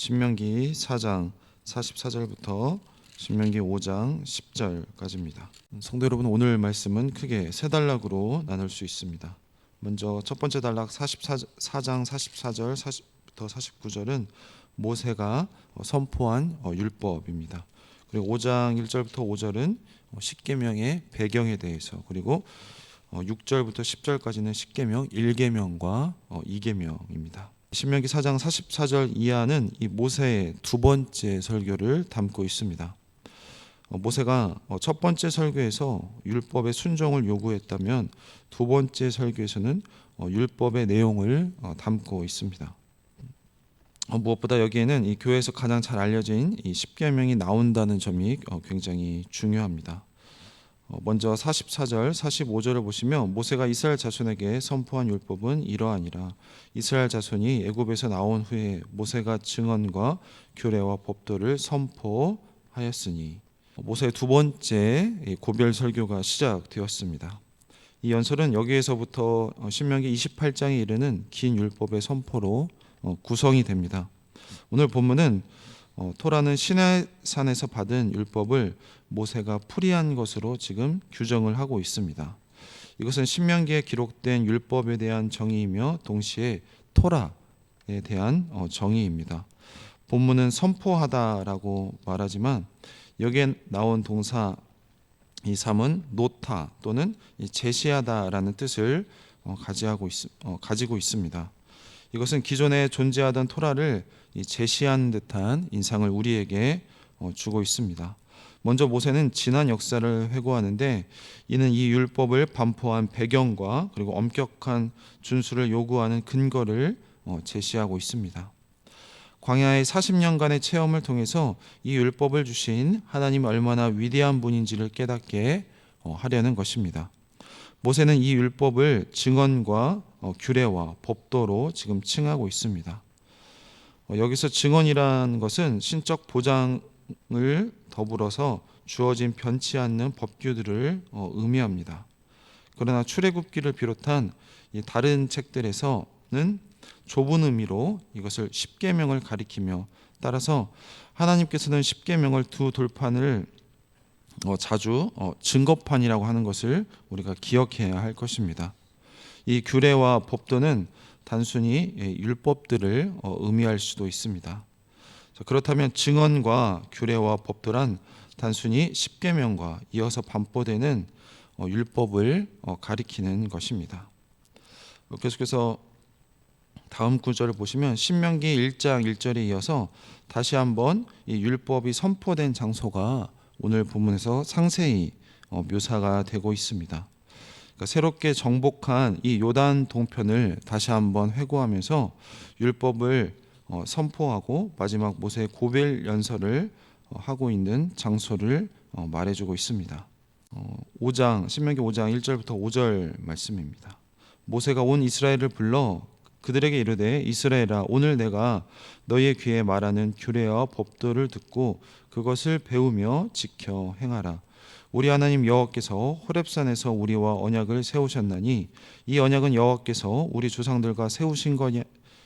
신명기 4장 44절부터 신명기 5장 10절까지입니다. 성도 여러분 오늘 말씀은 크게 세 단락으로 나눌 수 있습니다. 먼저 첫 번째 단락 44장 44절 40부터 49절은 모세가 선포한 어, 율법입니다. 그리고 5장 1절부터 5절은 십계명의 배경에 대해서 그리고 6절부터 10절까지는 십계명 1계명과 2계명입니다. 신명기 4장 44절 이하는 이 모세의 두 번째 설교를 담고 있습니다. 어, 모세가 어, 첫 번째 설교에서 율법의 순종을 요구했다면 두 번째 설교에서는 어, 율법의 내용을 담고 있습니다. 무엇보다 여기에는 이 교회에서 가장 잘 알려진 이 십계명이 나온다는 점이 굉장히 중요합니다. 먼저 44절, 45절을 보시면 모세가 이스라엘 자손에게 선포한 율법은 이러하니라. 이스라엘 자손이 애굽에서 나온 후에 모세가 증언과 규례와 법도를 선포하였으니 모세의 두 번째 고별 설교가 시작되었습니다. 이 연설은 여기에서부터 신명기 28장에 이르는 긴 율법의 선포로 어, 구성이 됩니다. 오늘 본문은 어, 토라는 시내산에서 받은 율법을 모세가 풀이한 것으로 지금 규정을 하고 있습니다. 이것은 신명기에 기록된 율법에 대한 정의이며 동시에 토라에 대한 어, 정의입니다. 본문은 선포하다라고 말하지만 여기에 나온 동사 이 삼은 노타 또는 제시하다라는 뜻을 어, 어, 가지고 있습니다. 이것은 기존에 존재하던 토라를 제시한 듯한 인상을 우리에게 어, 주고 있습니다. 먼저 모세는 지난 역사를 회고하는데 이는 이 율법을 반포한 배경과 그리고 엄격한 준수를 요구하는 근거를 제시하고 있습니다. 광야의 40년간의 체험을 통해서 이 율법을 주신 하나님 얼마나 위대한 분인지를 깨닫게 어, 하려는 것입니다. 모세는 이 율법을 증언과 어, 규례와 법도로 지금 칭하고 있습니다. 어, 여기서 증언이란 것은 신적 보장을 더불어서 주어진 변치 않는 법규들을 의미합니다. 그러나 출애굽기를 비롯한 다른 책들에서는 좁은 의미로 이것을 십계명을 가리키며 따라서 하나님께서는 십계명을 두 돌판을 어, 자주 어, 증거판이라고 하는 것을 우리가 기억해야 할 것입니다. 이 규례와 법도는 단순히 예, 율법들을 어, 의미할 수도 있습니다. 그렇다면 증언과 규례와 법도란 단순히 십계명과 이어서 반포되는 율법을 가리키는 것입니다. 계속해서 다음 구절을 보시면 신명기 1장 1절에 이어서 다시 한번 이 율법이 선포된 장소가 오늘 본문에서 상세히 어, 묘사가 되고 있습니다. 그러니까 새롭게 정복한 이 요단 동편을 다시 한번 회고하면서 율법을 어, 선포하고 마지막 모세의 고별 연설을 어, 하고 있는 장소를 말해주고 있습니다. 5장 신명기 5장 1절부터 5절 말씀입니다. 모세가 온 이스라엘을 불러 그들에게 이르되 이스라엘아 오늘 내가 너희의 귀에 말하는 규례와 법도를 듣고 그것을 배우며 지켜 행하라. 우리 하나님 여호와께서 호렙산에서 우리와 언약을 세우셨나니 이 언약은 여호와께서 우리 조상들과 세우신 거냐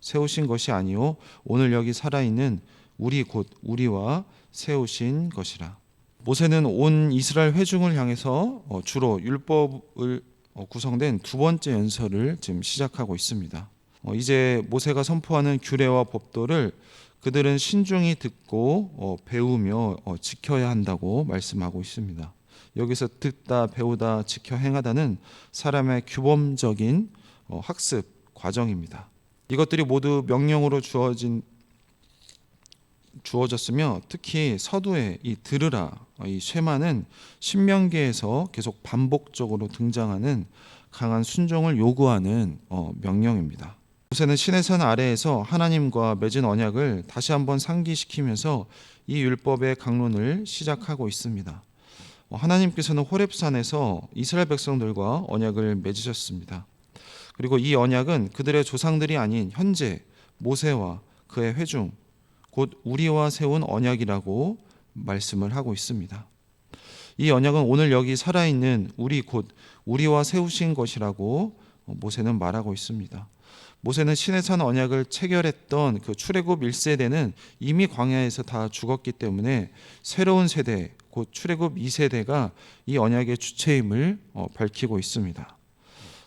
세우신 것이 아니요 오늘 여기 살아 있는 우리 곧 우리와 세우신 것이라. 모세는 온 이스라엘 회중을 향해서 어, 주로 율법을 어, 구성된 두 번째 연설을 지금 시작하고 있습니다. 어, 이제 모세가 선포하는 규례와 법도를 그들은 신중히 듣고 어, 배우며 어, 지켜야 한다고 말씀하고 있습니다. 여기서 듣다, 배우다, 지켜 행하다는 사람의 규범적인 학습 과정입니다. 이것들이 모두 명령으로 주어진 주어졌으며 특히 서두에 이 들으라 이 쇠마는 신명기에서 계속 반복적으로 등장하는 강한 순종을 요구하는 명령입니다. 모세는 시내산 아래에서 하나님과 맺은 언약을 다시 한번 상기시키면서 이 율법의 강론을 시작하고 있습니다. 어, 하나님께서는 호렙산에서 이스라엘 백성들과 언약을 맺으셨습니다. 그리고 이 언약은 그들의 조상들이 아닌 현재 모세와 그의 회중 곧 우리와 세운 언약이라고 말씀을 하고 있습니다. 이 언약은 오늘 여기 살아있는 우리 곧 우리와 세우신 것이라고 모세는 말하고 있습니다. 모세는 시내산 언약을 체결했던 그 출애굽 1세대는 이미 광야에서 다 죽었기 때문에 새로운 세대 곧 출애굽 2세대가 이 언약의 주체임을 어, 밝히고 있습니다.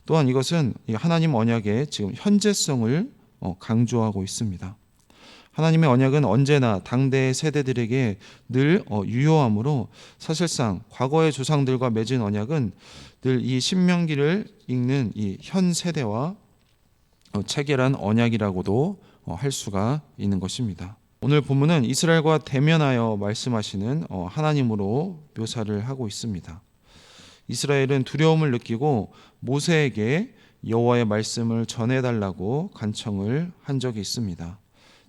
또한 이것은 이 하나님 언약의 지금 현재성을 어, 강조하고 있습니다. 하나님의 언약은 언제나 당대의 세대들에게 늘 어, 유효하므로 사실상 과거의 조상들과 맺은 언약은 늘 이 신명기를 읽는 이 현 세대와 어, 체결한 언약이라고도 어, 할 수가 있는 것입니다. 오늘 본문은 이스라엘과 대면하여 말씀하시는 어, 하나님으로 묘사를 하고 있습니다. 이스라엘은 두려움을 느끼고 모세에게 여호와의 말씀을 전해달라고 간청을 한 적이 있습니다.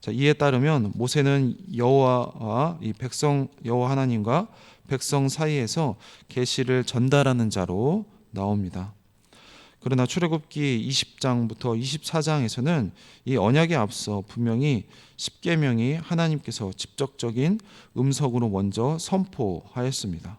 자, 이에 따르면 모세는 여호와와 이 백성 여호와 하나님과 백성 사이에서 계시를 전달하는 자로 나옵니다. 그러나 출애굽기 20장부터 24장에서는 이 언약에 앞서 분명히 십계명이 하나님께서 직접적인 음성으로 먼저 선포하였습니다.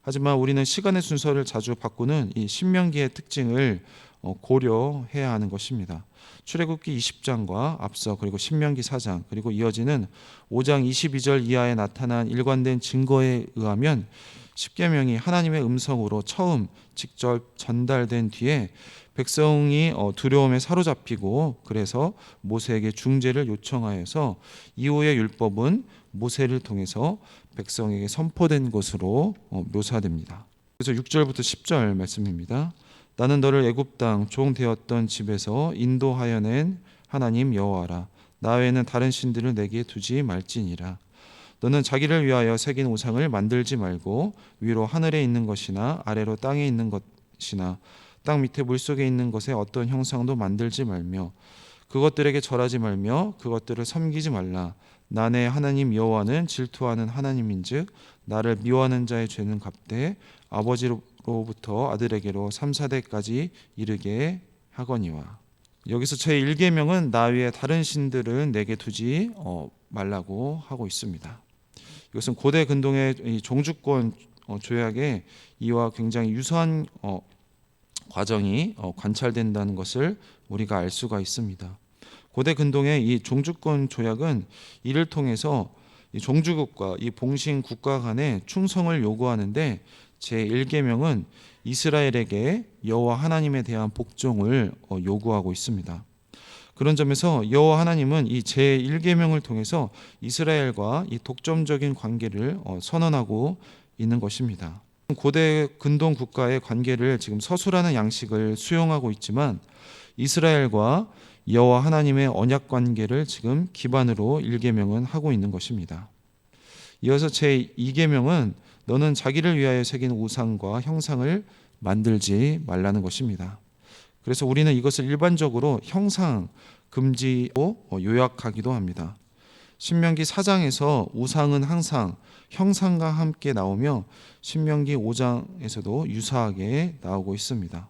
하지만 우리는 시간의 순서를 자주 바꾸는 이 신명기의 특징을 어, 고려해야 하는 것입니다. 출애굽기 20장과 앞서 그리고 신명기 4장 그리고 이어지는 5장 22절 이하에 나타난 일관된 증거에 의하면 십계명이 하나님의 음성으로 처음 직접 전달된 뒤에 백성이 어, 두려움에 사로잡히고 그래서 모세에게 중재를 요청하여서 이후의 율법은 모세를 통해서 백성에게 선포된 것으로 어, 묘사됩니다. 그래서 6절부터 10절 말씀입니다. 나는 너를 애굽 땅 종 되었던 집에서 인도하여 낸 하나님 여호와라. 나 외에는 다른 신들을 내게 두지 말지니라. 너는 자기를 위하여 새긴 우상을 만들지 말고 위로 하늘에 있는 것이나 아래로 땅에 있는 것이나 땅 밑에 물 속에 있는 것에 어떤 형상도 만들지 말며 그것들에게 절하지 말며 그것들을 섬기지 말라. 나네 하나님 여호와는 질투하는 하나님인즉 나를 미워하는 자의 죄는 갚되 아버지로부터 아들에게로 3, 4대까지 이르게 하거니와. 여기서 제 1계명은 나 위에 다른 신들을 내게 두지 어, 말라고 하고 있습니다. 이것은 고대 근동의 이 종주권 어, 조약에 이와 굉장히 유사한 어, 과정이 어, 관찰된다는 것을 우리가 알 수가 있습니다. 고대 근동의 이 종주권 조약은 이를 통해서 이 종주국과 이 봉신 국가 간의 충성을 요구하는데 제 1계명은 이스라엘에게 여호와 하나님에 대한 복종을 어, 요구하고 있습니다. 그런 점에서 여호와 하나님은 이 제 1계명을 통해서 이스라엘과 이 독점적인 관계를 어, 선언하고 있는 것입니다. 고대 근동 국가의 관계를 지금 서술하는 양식을 수용하고 있지만 이스라엘과 여호와 하나님의 언약 관계를 지금 기반으로 1계명은 하고 있는 것입니다. 이어서 제 2계명은 너는 자기를 위하여 새긴 우상과 형상을 만들지 말라는 것입니다. 그래서 우리는 이것을 일반적으로 형상 금지로 요약하기도 합니다. 신명기 4장에서 우상은 항상 형상과 함께 나오며 신명기 5장에서도 유사하게 나오고 있습니다.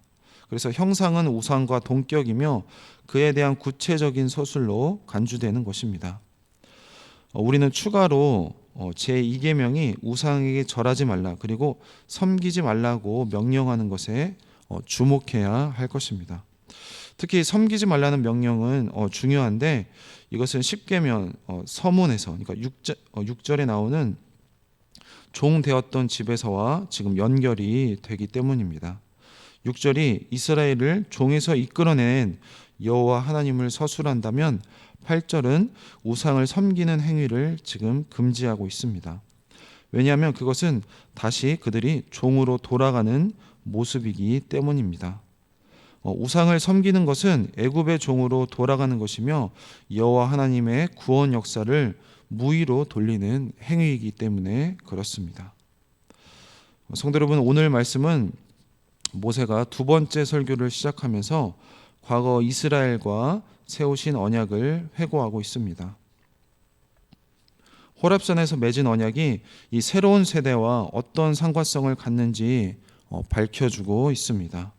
그래서 형상은 우상과 동격이며 그에 대한 구체적인 서술로 간주되는 것입니다. 어, 우리는 추가로 어, 제 2계명이 우상에게 절하지 말라 그리고 섬기지 말라고 명령하는 것에 어, 주목해야 할 것입니다. 특히 섬기지 말라는 명령은 중요한데 이것은 10계명 서문에서 그러니까 6절, 에 나오는 종 되었던 집에서와 지금 연결이 되기 때문입니다. 6절이 이스라엘을 종에서 이끌어낸 여호와 하나님을 서술한다면 8절은 우상을 섬기는 행위를 지금 금지하고 있습니다. 왜냐하면 그것은 다시 그들이 종으로 돌아가는 모습이기 때문입니다. 어, 우상을 섬기는 것은 애굽의 종으로 돌아가는 것이며 여호와 하나님의 구원 역사를 무의로 돌리는 행위이기 때문에 그렇습니다. 어, 성도 여러분 오늘 말씀은 모세가 두 번째 설교를 시작하면서 과거 이스라엘과 세우신 언약을 회고하고 있습니다. 호랍산에서 맺은 언약이 이 새로운 세대와 어떤 상관성을 갖는지 어, 밝혀주고 있습니다.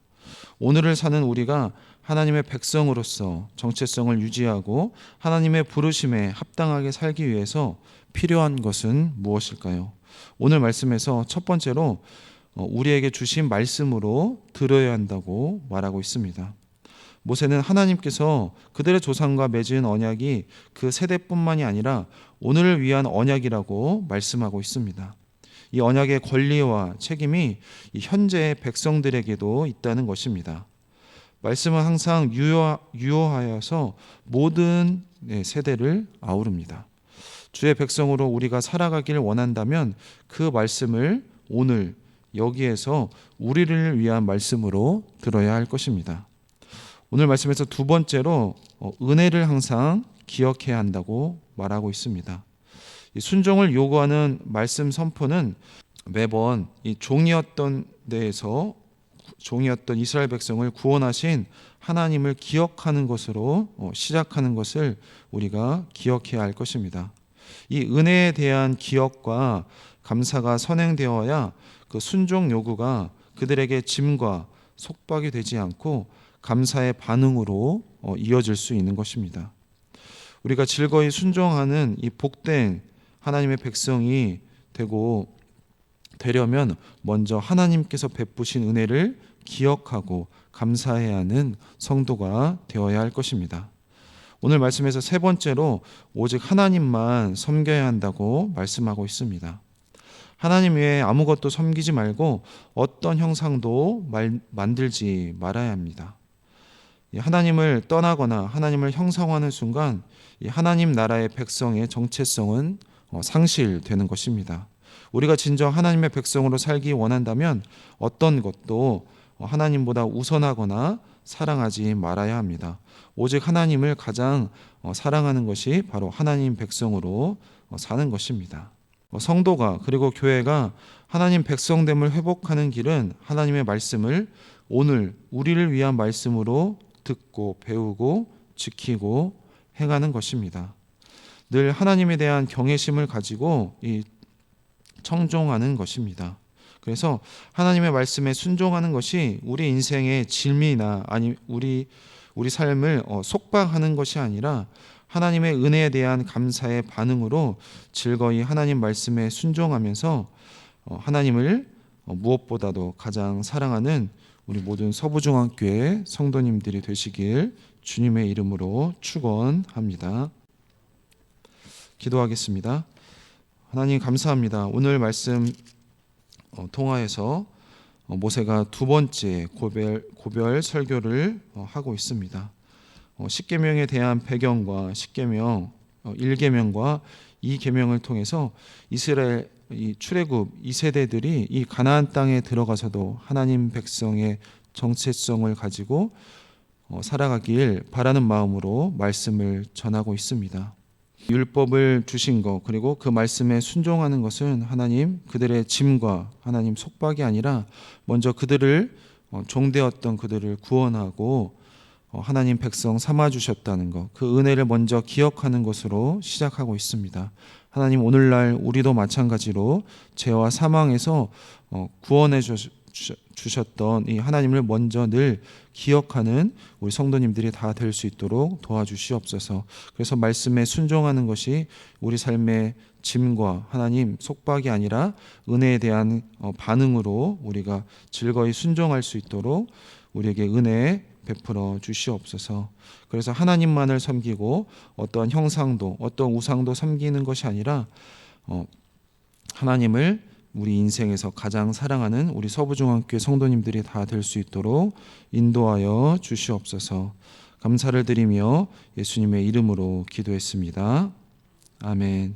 오늘을 사는 우리가 하나님의 백성으로서 정체성을 유지하고 하나님의 부르심에 합당하게 살기 위해서 필요한 것은 무엇일까요? 오늘 말씀에서 첫 번째로 어, 우리에게 주신 말씀으로 들어야 한다고 말하고 있습니다. 모세는 하나님께서 그들의 조상과 맺은 언약이 그 세대뿐만이 아니라 오늘을 위한 언약이라고 말씀하고 있습니다. 이 언약의 권리와 책임이 이 현재의 백성들에게도 있다는 것입니다. 말씀은 항상 유효, 유효하여서 모든 네, 세대를 아우릅니다. 주의 백성으로 우리가 살아가길 원한다면 그 말씀을 오늘 여기에서 우리를 위한 말씀으로 들어야 할 것입니다. 오늘 말씀에서 두 번째로 어, 은혜를 항상 기억해야 한다고 말하고 있습니다. 이 순종을 요구하는 말씀 선포는 매번 이 종이었던 데에서 종이었던 이스라엘 백성을 구원하신 하나님을 기억하는 것으로 어, 시작하는 것을 우리가 기억해야 할 것입니다. 이 은혜에 대한 기억과 감사가 선행되어야 그 순종 요구가 그들에게 짐과 속박이 되지 않고 감사의 반응으로 어, 이어질 수 있는 것입니다. 우리가 즐거이 순종하는 이 복된 하나님의 백성이 되고 되려면 먼저 하나님께서 베푸신 은혜를 기억하고 감사해야 하는 성도가 되어야 할 것입니다. 오늘 말씀에서 세 번째로 오직 하나님만 섬겨야 한다고 말씀하고 있습니다. 하나님 외에 아무것도 섬기지 말고 어떤 형상도 말, 만들지 말아야 합니다. 이 하나님을 떠나거나 하나님을 형상화하는 순간 이 하나님 나라의 백성의 정체성은 어, 상실되는 것입니다. 우리가 진정 하나님의 백성으로 살기 원한다면 어떤 것도 어, 하나님보다 우선하거나 사랑하지 말아야 합니다. 오직 하나님을 가장 어, 사랑하는 것이 바로 하나님 백성으로 어, 사는 것입니다. 어, 성도가 그리고 교회가 하나님 백성됨을 회복하는 길은 하나님의 말씀을 오늘 우리를 위한 말씀으로 듣고 배우고 지키고 행하는 것입니다. 늘 하나님에 대한 경외심을 가지고 이 청종하는 것입니다. 그래서 하나님의 말씀에 순종하는 것이 우리 인생의 질미나 아니 우리 우리 삶을 어, 속박하는 것이 아니라 하나님의 은혜에 대한 감사의 반응으로 즐거이 하나님 말씀에 순종하면서 어, 하나님을 어, 무엇보다도 가장 사랑하는 우리 모든 서부중앙교회 성도님들이 되시길 주님의 이름으로 축원합니다. 기도하겠습니다. 하나님 감사합니다. 오늘 말씀 어, 통하여서 어, 모세가 두 번째 고별 고별 설교를 어, 하고 있습니다. 어, 십계명에 대한 배경과 십계명, 어, 일계명과 이계명을 통해서 이스라엘 이 출애굽 이 세대들이 이 가나안 땅에 들어가서도 하나님 백성의 정체성을 가지고 어, 살아가길 바라는 마음으로 말씀을 전하고 있습니다. 율법을 주신 것 그리고 그 말씀에 순종하는 것은 하나님 그들의 짐과 하나님 속박이 아니라 먼저 그들을 어, 종되었던 그들을 구원하고 어, 하나님 백성 삼아 주셨다는 것, 그 은혜를 먼저 기억하는 것으로 시작하고 있습니다. 하나님 오늘날 우리도 마찬가지로 죄와 사망에서 어, 구원해 주셨던 이 하나님을 먼저 늘 기억하는 우리 성도님들이 다 될 수 있도록 도와주시옵소서. 그래서 말씀에 순종하는 것이 우리 삶의 짐과 하나님 속박이 아니라 은혜에 대한 어, 반응으로 우리가 즐거이 순종할 수 있도록 우리에게 은혜 베풀어 주시옵소서. 그래서 하나님만을 섬기고 어떠한 형상도 어떤 우상도 섬기는 것이 아니라 어, 하나님을 우리 인생에서 가장 사랑하는 우리 서부중앙교회 성도님들이 다 될 수 있도록 인도하여 주시옵소서. 감사를 드리며 예수님의 이름으로 기도했습니다. 아멘.